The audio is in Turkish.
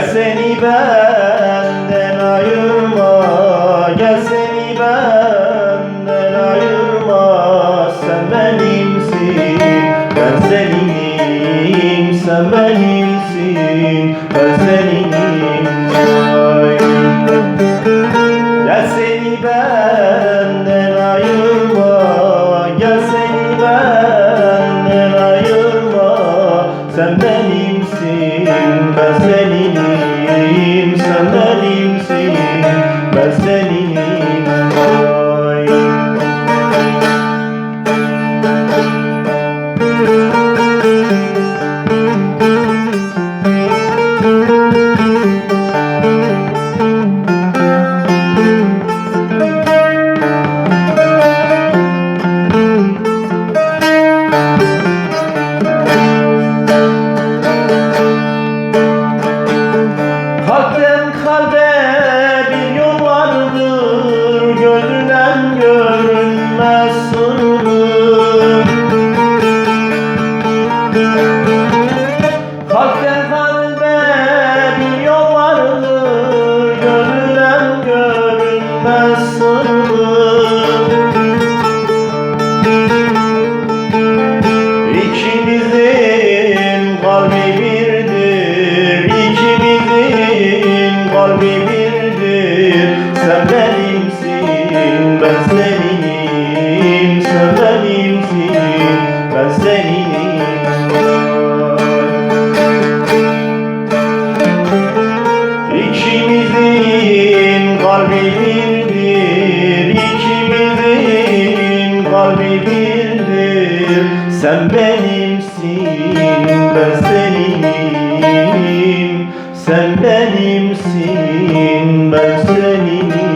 Gel seni benden ayırma Gel seni benden ayırma. Sen benimsin Ben seninim Sen benimsin Ben seninim Ben seninim Ay. Kalpten kalbe İkimizin kalbi birdir İkimizin kalbi birdir. Sen benimsin ben seninim Sen benimsin ben seninim Sen benimsin, ben seninim. Sen benimsin, ben seninim.